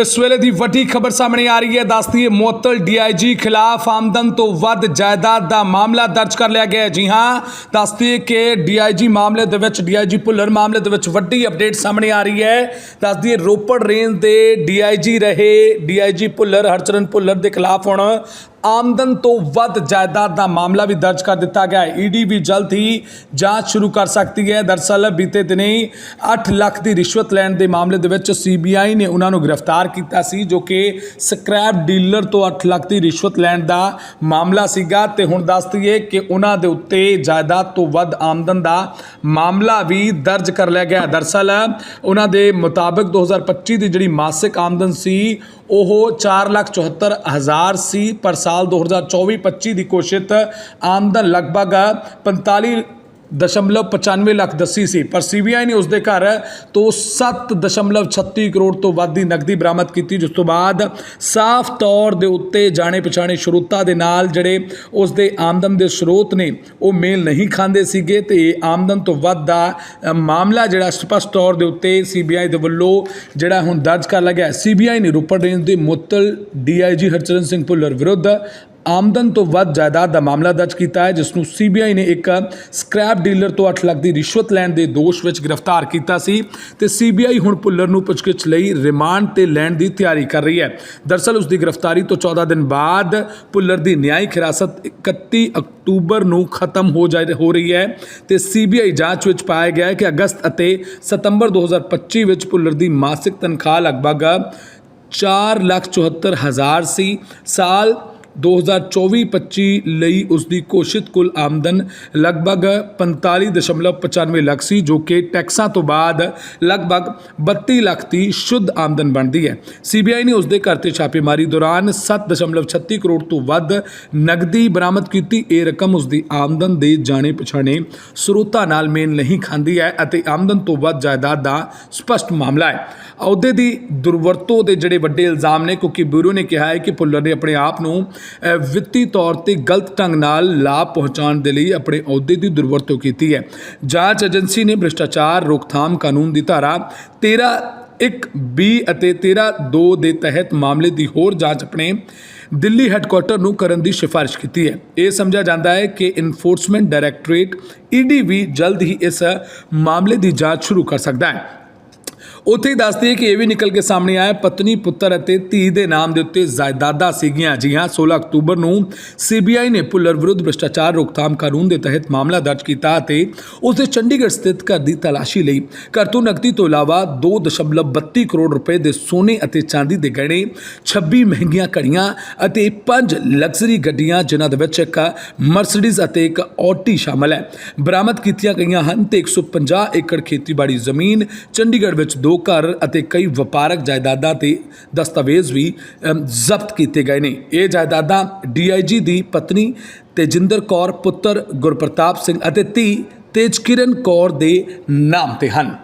ਇਸ ਵੇਲੇ ਦੀ ਵੱਡੀ ਖਬਰ ਸਾਹਮਣੇ ਆ ਰਹੀ ਹੈ। ਦੱਸਦੀ ਹੈ ਮੁਅੱਤਲ ਡੀਆਈਜੀ ਖਿਲਾਫ ਆਮਦਨ ਤੋਂ ਵੱਧ ਜਾਇਦਾਦ ਦਾ ਮਾਮਲਾ ਦਰਜ ਕਰ ਲਿਆ ਗਿਆ ਹੈ। ਜੀ ਹਾਂ ਦੱਸਦੀ ਹੈ ਕਿ ਡੀਆਈਜੀ ਮਾਮਲੇ ਦੇ ਵਿੱਚ, ਡੀਆਈਜੀ ਭੁੱਲਰ ਮਾਮਲੇ ਦੇ ਵਿੱਚ ਵੱਡੀ ਅਪਡੇਟ ਸਾਹਮਣੇ ਆ ਰਹੀ ਹੈ। ਦੱਸਦੀ ਹੈ ਰੋਪੜ ਰੇਂਜ ਦੇ ਡੀਆਈਜੀ ਰਹੇ ਡੀਆਈਜੀ ਭੁੱਲਰ, ਹਰਚਰਨ ਭੁੱਲਰ ਦੇ ਖਿਲਾਫ ਹੁਣ ਆਮਦਨ ਤੋਂ ਵੱਧ ਜਾਇਦਾਦ ਦਾ ਮਾਮਲਾ ਵੀ ਦਰਜ ਕਰ ਦਿੱਤਾ ਗਿਆ ਹੈ। ਈਡੀ ਵੀ ਜਲਦ ਹੀ ਜਾਂਚ ਸ਼ੁਰੂ ਕਰ ਸਕਦੀ ਹੈ। ਦਰਸਲ ਬੀਤੇ ਦਿਨੀ 8 ਲੱਖ ਦੀ ਰਿਸ਼ਵਤ ਲੈਣ ਦੇ ਮਾਮਲੇ ਦੇ ਵਿੱਚ ਸੀਬੀਆਈ ਨੇ ਉਹਨਾਂ ਨੂੰ ਗ੍ਰਿਫਤਾਰ ਕੀਤਾ ਸੀ, ਜੋ ਕਿ ਸਕ੍ਰੈਪ ਡੀਲਰ ਤੋਂ 8 ਲੱਖ ਦੀ ਰਿਸ਼ਵਤ ਲੈਣ ਦਾ ਮਾਮਲਾ ਸੀਗਾ। ਤੇ ਹੁਣ ਦੱਸ ਦਈਏ ਕਿ ਉਹਨਾਂ ਦੇ ਉੱਤੇ ਜਾਇਦਾਦ ਤੋਂ ਵੱਧ ਆਮਦਨ ਦਾ ਮਾਮਲਾ ਵੀ ਦਰਜ ਕਰ ਲਿਆ ਗਿਆ ਹੈ। ਦਰਸਲ ਉਹਨਾਂ ਦੇ ਮੁਤਾਬਕ 2025 ਦੀ ਜਿਹੜੀ ਮਾਸਿਕ ਆਮਦਨ ਸੀ ਉਹ 474000 ਸੀ ਪਰ ਸਾਲ 2024-25 ਦੀ ਕੋਸ਼ਿਤ ਆਮਦਨ ਲਗਭਗ 45 ਦਸ਼ਮਲਵ 95 ਲੱਖ ਦੱਸੀ ਸੀ, ਪਰ ਸੀਬੀਆਈ ਨੇ ਉਸ ਦੇ ਘਰ ਤੋਂ 7.36 ਕਰੋੜ ਤੋਂ ਵੱਧ ਦੀ ਨਕਦੀ ਬਰਾਮਦ ਕੀਤੀ, ਜਿਸ ਤੋਂ ਬਾਅਦ ਸਾਫ਼ ਤੌਰ ਦੇ ਉੱਤੇ ਜਾਣੇ ਪਛਾਣੇ ਸਰੋਤਾਂ ਦੇ ਨਾਲ ਜਿਹੜੇ ਉਸ ਦੇ ਆਮਦਨ ਦੇ ਸਰੋਤ ਨੇ, ਉਹ ਮੇਲ ਨਹੀਂ ਖਾਂਦੇ ਸੀਗੇ ਤੇ ਆਮਦਨ ਤੋਂ ਵੱਧ ਦਾ ਮਾਮਲਾ ਜਿਹੜਾ ਸਪਸ਼ਟ ਤੌਰ ਦੇ ਉੱਤੇ ਸੀਬੀਆਈ ਦੇ ਵੱਲੋਂ ਜਿਹੜਾ ਹੁਣ ਦਰਜ ਕਰ ਲਿਆ ਗਿਆ ਸੀਬੀਆਈ ਨੇ ਰੋਪੜ ਰੇਂਜ ਦੇ ਮੁੱਤਲ ਡੀਆਈਜੀ ਹਰਚਰਨ ਸਿੰਘ ਭੁੱਲਰ ਵਿਰੁੱਧ ਆਮਦਨ ਤੋਂ ਵੱਧ ਜਾਇਦਾਦ ਦਾ ਮਾਮਲਾ ਦਰਜ ਕੀਤਾ ਹੈ, ਜਿਸ ਨੂੰ ਸੀਬੀਆਈ ਨੇ ਇੱਕ ਸਕ੍ਰੈਪ ਡੀਲਰ ਤੋਂ 8 ਲੱਖ ਦੀ ਰਿਸ਼ਵਤ ਲੈਣ ਦੇ ਦੋਸ਼ ਵਿੱਚ ਗ੍ਰਿਫਤਾਰ ਕੀਤਾ ਸੀ ਤੇ ਸੀਬੀਆਈ ਹੁਣ ਭੁੱਲਰ ਨੂੰ ਪੁੱਛਗਿੱਛ ਲਈ ਰਿਮਾਂਡ ਤੇ ਲੈਣ ਦੀ ਤਿਆਰੀ ਕਰ ਰਹੀ ਹੈ। ਦਰਸਲ ਉਸ ਦੀ ਗ੍ਰਿਫਤਾਰੀ ਤੋਂ 14 ਦਿਨ ਬਾਅਦ ਭੁੱਲਰ ਦੀ ਨਿਆਇਕ ਹਿਰਾਸਤ 31 ਅਕਤੂਬਰ ਨੂੰ ਖਤਮ ਹੋ ਜਾ ਹੋ ਰਹੀ ਹੈ ਤੇ ਸੀਬੀਆਈ ਜਾਂਚ ਵਿੱਚ ਪਾਇਆ ਗਿਆ ਹੈ ਕਿ ਅਗਸਤ ਅਤੇ ਸਤੰਬਰ 2025 ਵਿੱਚ ਭੁੱਲਰ ਦੀ ਮਾਸਿਕ ਤਨਖਾਹ ਲਗਭਗ 474000 ਸੀ। ਸਾਲ 2024-25 ਲਈ ਉਸ ਦੀ ਘੋਸ਼ਿਤ ਕੁੱਲ ਆਮਦਨ ਲਗਭਗ 45.95 ਲੱਖ ਸੀ, ਜੋ ਕਿ ਟੈਕਸਾਂ ਤੋਂ ਬਾਅਦ ਲਗਭਗ 32 ਲੱਖ ਦੀ ਸ਼ੁੱਧ ਆਮਦਨ ਬਣਦੀ ਹੈ। ਸੀਬੀਆਈ ਨੇ ਉਸ ਦੇ ਘਰ ਤੇ ਛਾਪੇਮਾਰੀ ਦੌਰਾਨ 7.36 ਕਰੋੜ ਤੋਂ ਵੱਧ ਨਗਦੀ ਬਰਾਮਦ ਕੀਤੀ। ਇਹ ਰਕਮ ਉਸ ਦੀ ਆਮਦਨ ਦੇ ਜਾਣੇ ਪਛਾਣੇ ਸਰੋਤਾਂ ਨਾਲ ਮੇਲ ਨਹੀਂ ਖਾਂਦੀ ਹੈ ਅਤੇ ਆਮਦਨ ਤੋਂ ਵੱਧ ਜਾਇਦਾਦ ਦਾ ਸਪਸ਼ਟ ਮਾਮਲਾ ਹੈ। ਅਹੁਦੇ ਦੀ ਦੁਰਵਰਤੋਂ ਦੇ ਜਿਹੜੇ ਵੱਡੇ ਇਲਜ਼ਾਮ ਨੇ, ਕਿਉਂਕਿ ਬਿਊਰੋ ਨੇ ਕਿਹਾ ਹੈ ਕਿ ਭੁੱਲਰ ਨੇ ਆਪਣੇ ਆਪ ਨੂੰ ਵਿੱਤੀ ਤੌਰ ਤੇ ਗਲਤ ਢੰਗ ਨਾਲ ਲਾਭ ਪਹੁੰਚਾਉਣ ਦੇ ਲਈ ਆਪਣੇ ਅਹੁਦੇ ਦੀ ਦੁਰਵਰਤੋਂ ਕੀਤੀ ਹੈ। ਜਾਂਚ ਏਜੰਸੀ ਨੇ ਭ੍ਰਿਸ਼ਟਾਚਾਰ ਰੋਕਥਾਮ ਕਾਨੂੰਨ ਦੀ ਧਾਰਾ 13 1 ਬੀ ਅਤੇ 13 2 ਦੇ ਤਹਿਤ ਮਾਮਲੇ ਦੀ ਹੋਰ ਜਾਂਚ ਆਪਣੇ ਦਿੱਲੀ ਹੈੱਡਕੁਆਟਰ ਨੂੰ ਕਰਨ ਦੀ ਸਿਫਾਰਿਸ਼ ਕੀਤੀ ਹੈ। ਇਹ ਸਮਝਿਆ ਜਾਂਦਾ ਹੈ ਕਿ ਇਨਫੋਰਸਮੈਂਟ ਡਾਇਰੈਕਟੋਰੇਟ ਈਡੀ ਵੀ ਜਲਦ ਹੀ ਇਸ ਮਾਮਲੇ ਦੀ ਜਾਂਚ ਸ਼ੁਰੂ ਕਰ ਸਕਦਾ ਹੈ। ਉੱਥੇ ਹੀ ਦੱਸਦੇ ਹੈ ਕਿ ਇਹ ਵੀ ਨਿਕਲ ਕੇ ਸਾਹਮਣੇ ਆਇਆ ਪਤਨੀ, ਪੁੱਤਰ ਅਤੇ ਧੀ ਦੇ ਨਾਮ ਦੇ ਉੱਤੇ ਜਾਇਦਾਦਾਂ ਸੀਗੀਆਂ। ਜੀ ਹਾਂ 16 ਅਕਤੂਬਰ ਨੂੰ ਸੀਬੀਆਈ ਨੇ ਭੁੱਲਰ ਵਿਰੁੱਧ ਭ੍ਰਿਸ਼ਟਾਚਾਰ ਰੋਕਥਾਮ ਕਾਨੂੰਨ ਦੇ ਤਹਿਤ ਮਾਮਲਾ ਦਰਜ ਕੀਤਾ ਅਤੇ ਉਸ ਦੇ ਚੰਡੀਗੜ੍ਹ ਸਥਿਤ ਘਰ ਦੀ ਤਲਾਸ਼ੀ ਲਈ ਘਰ ਤੋਂ ਨਕਦੀ ਤੋਂ ਇਲਾਵਾ 2.32 ਕਰੋੜ ਰੁਪਏ ਦੇ ਸੋਨੇ ਅਤੇ ਚਾਂਦੀ ਦੇ ਗਹਿਣੇ 26 ਮਹਿੰਗੀਆਂ ਘੜੀਆਂ ਅਤੇ 5 ਲਗਜ਼ਰੀ ਗੱਡੀਆਂ, ਜਿਨ੍ਹਾਂ ਦੇ ਵਿੱਚ ਇੱਕ ਮਰਸੀਡੀਜ਼ ਅਤੇ ਇੱਕ ਆਡੀ ਸ਼ਾਮਲ ਹੈ। ਬਰਾਮਦ ਕੀਤੀਆਂ ਗਈਆਂ ਹਨ ਤੇ 150 ਏਕੜ ਖੇਤੀਬਾੜੀ ਜ਼ਮੀਨ ਚੰਡੀਗੜ੍ਹ ਵਿੱਚ ਦੋ ਘਰ ਅਤੇ ਕਈ ਵਪਾਰਕ ਜਾਇਦਾਦਾਂ ਤੇ ਦਸਤਾਵੇਜ਼ ਵੀ ਜ਼ਬਤ ਕੀਤੇ ਗਏ ਨੇ। ਇਹ ਜਾਇਦਾਦਾਂ ਡੀਆਈਜੀ ਦੀ ਪਤਨੀ ਤੇਜਿੰਦਰ ਕੌਰ, ਪੁੱਤਰ ਗੁਰਪ੍ਰਤਾਪ ਸਿੰਘ ਅਤੇ ਧੀ ਤੇਜਕਿਰਨ ਕੌਰ ਦੇ ਨਾਮ ਤੇ ਹਨ।